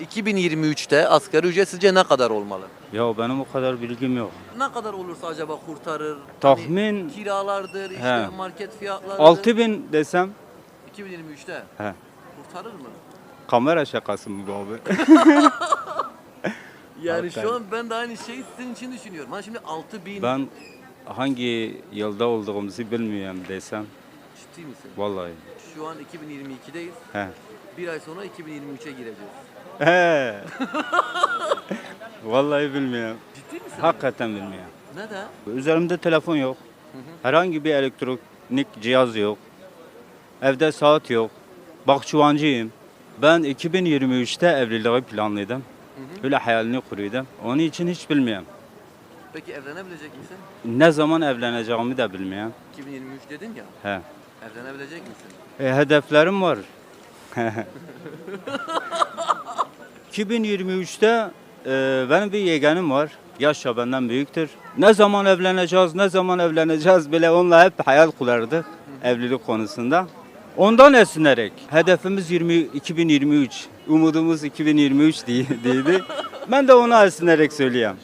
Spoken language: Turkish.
2023'te asgari ücret sizce ne kadar olmalı? Ya benim o kadar bilgim yok. Ne kadar olursa acaba kurtarır? Tahmin- Hani kiralardır, işte He. market fiyatları. 6000 desem 2023'te he. kurtarır mı? Kamera şakası mı bu abi? Yani Altı şu an ben de aynı şeyi sizin için düşünüyorum. Hani şimdi 6000 ben hangi yılda olduğumuzu bilmiyorum desem. Ciddi misin? Vallahi. Şu an 2022'deyiz. He. Bir ay sonra 2023'e gireceğiz. He. Vallahi bilmiyorum. Ciddi misin? Hakikaten bilmiyorum. Neden? Üzerimde telefon yok. Herhangi bir elektronik cihaz yok. Evde saat yok. Bahçıvancıyım. Ben 2023'te evliliği planladım. Öyle hayalini kuruyordum. Onun için hiç bilmiyorum. Peki evlenebilecek misin? Ne zaman evleneceğimi de bilmiyorum. 2023 dedin ya. He. Evlenebilecek misin? E, hedeflerim var. 2023'te e, benim bir yeğenim var. Yaşça benden büyüktür. Ne zaman evleneceğiz, ne zaman evleneceğiz bile onunla hep hayal kurardık evlilik konusunda. Ondan esinlerek hedefimiz 20, 2023, umudumuz 2023 diye- değildi. Ben de ona esinlerek söyleyeyim.